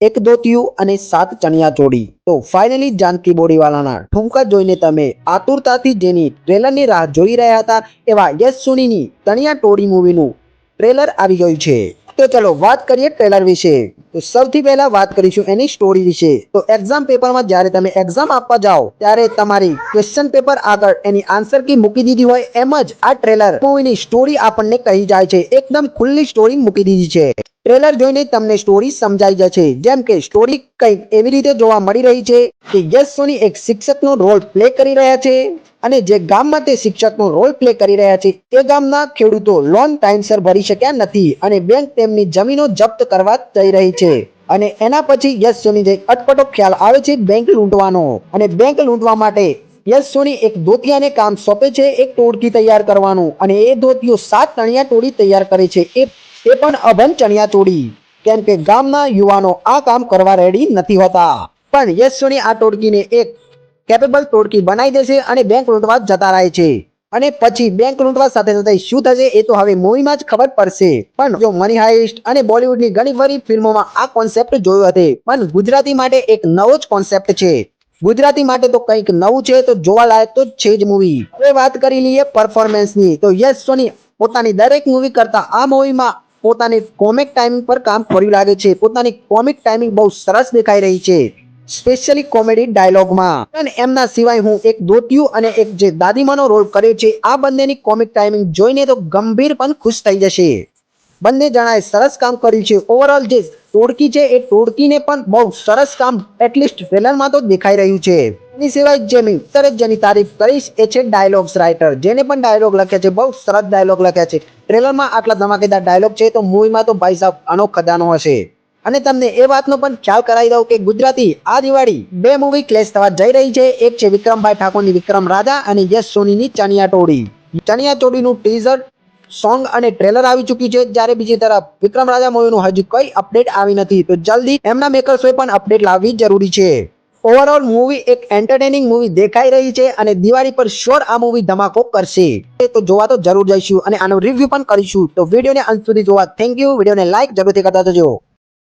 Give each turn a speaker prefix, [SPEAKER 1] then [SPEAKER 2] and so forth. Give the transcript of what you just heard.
[SPEAKER 1] એક ધોતિયું અને સાત ચણિયા ચોળી તો ફાઇનલી જાનકી બોડીવાલાના ઠુમકા જોઈને તમે આતુરતાથી જેની ટ્રેલરની રાહ જોઈ રહ્યા હતા એવા યશ સુનીની ચણિયા ટોળી મૂવીનું ટ્રેલર આવી ગયું છે. તો ચલો વાત કરીએ ટ્રેલર વિશે. તો સૌથી પહેલા વાત કરીશું એની સ્ટોરી વિશે. તો એક્ઝામ પેપરમાં જ્યારે તમે એક્ઝામ આપવા જાઓ, ત્યારે તમારી ક્વેશ્ચન પેપર આગળ એની આન્સર કી મૂકી દીધી હોય એમ જ આ ટ્રેલર મૂવીની સ્ટોરી આપણને કહી જાય છે. એકદમ ખુલ્લી સ્ટોરી મૂકી દીધી છે. ટ્રેલર જોઈને તમને સ્ટોરી સમજાઈ જશે. જેમ કે સ્ટોરી કંઈક એવી રીતે જોવા મળી રહી છે કે યશ સોની એક શિક્ષકનો રોલ પ્લે કરી રહ્યા છે અને જે ગામમાં તે શિક્ષકનો રોલ પ્લે કરી રહ્યા છે તે ગામના ખેડૂતો લોન ટાઈમસર ભરી શક્યા નથી અને બેંક તેમની જમીનો જપ્ત કરવા જઈ રહી છે. અને એના પછી યશ સોની જે અટપટો ખ્યાલ આવે છે બેંક લૂંટવાનો. અને બેંક લૂંટવા માટે યશ સોની એક ધોતિયાને કામ સોંપે છે, એક ટોળકી તૈયાર કરવાનું અને એ ધોતિયો સાત તણિયા ટોળી તૈયાર કરે છે. એ તે પણ અભન ચણિયા ચોળી કેમ કે ગામના યુવાનો આ કામ કરવા રેડી નથી હોતા. પણ યશ સોની આ ટોળકીને એક કેપેબલ ટોળકી બનાવી દેશે અને બેંક લૂંટવા જતા રહે છે. અને પછી બેંક લૂંટવા સાથે સાથે શું થશે એ તો હવે મૂવીમાં જ ખબર પડશે. પણ જો મની હાઇસ્ટ અને બોલિવૂડની ઘણી બધી ફિલ્મોમાં આ કોન્સેપ્ટ જોયો હતો પણ ગુજરાતી માટે એક નવો જ કોન્સેપ્ટ છે. ગુજરાતી માટે તો કંઈક નવું છે તો જોવા લાયક તો છે જ મૂવી હવે વાત કરી લઈએ પરફોર્મન્સની તો યશ સોની પોતાની દરેક મૂવી કરતા આ મૂવીમાં પોતાની કોમિક ટાઈમિંગ પર કામ કર્યું લાગે છે. પોતાની કોમિક ટાઈમિંગ બહુ સરસ દેખાઈ રહી છે. સ્પેશિયલી કોમેડી ડાયલોગમાં એમના સિવાય હું એક દોતિયું અને એક જે દાદીમાનો રોલ કર્યો છે, આ બંનેની કોમિક ટાઈમિંગ જોઈને તો ગંભીર પણ ખુશ થઈ જશે. બંને જણાએ સરસ કામ કર્યું છે. ઓવરઓલ જે ટોળકી છે, એ ટોળકીને પણ બહુ સરસ કામ એટલીસ્ટ ટ્રેલરમાં તો દેખાઈ રહ્યું છે. એની સિવાય જે મેં તરત જેની તારીફ કરીશ, એ છે ડાયલોગ્સ રાઇટર જેને પણ ડાયલોગ લખ્યા છે, બહુ સરસ ડાયલોગ લખ્યા છે. ટ્રેલરમાં આટલા ધમાકેદાર ડાયલોગ છે તો મૂવીમાં તો ભાઈ સાહેબ આનો ખજાનો હશે. અને તમને એ વાતનો પણ ખ્યાલ કરાવી દઉં કે ગુજરાતી આ દિવાળી બે મૂવી ક્લેશ થવા જઈ રહી છે. એક છે વિક્રમભાઈ ઠાકોરની વિક્રમ રાજા અને યશ સોનીની ચણિયા ટોળી. ચણિયા ટોળીનું ટીઝર સોંગ અને ટ્રેલર આવી ચૂક્યું છે. જ્યારે બીજી તરફ વિક્રમ રાજા મૂવીનું હજુ કોઈ અપડેટ આવી નથી. તો જલ્દી એમના મેકર્સોએ પણ અપડેટ લાવવી જરૂરી છે. ઓવરઓલ મૂવી એક એન્ટરટેનિંગ મૂવી દેખાઈ રહી છે અને દિવાળી પર શ્યોર આ મૂવી ધમાકો કરશે. તો જોવા તો જરૂર જઈશું અને આનો રિવ્યુ પણ કરીશું. તો વિડીયોને અંત સુધી જોવા. થેન્ક યુ વિડીયોને લાઇક જરૂરથી કરતા જજો.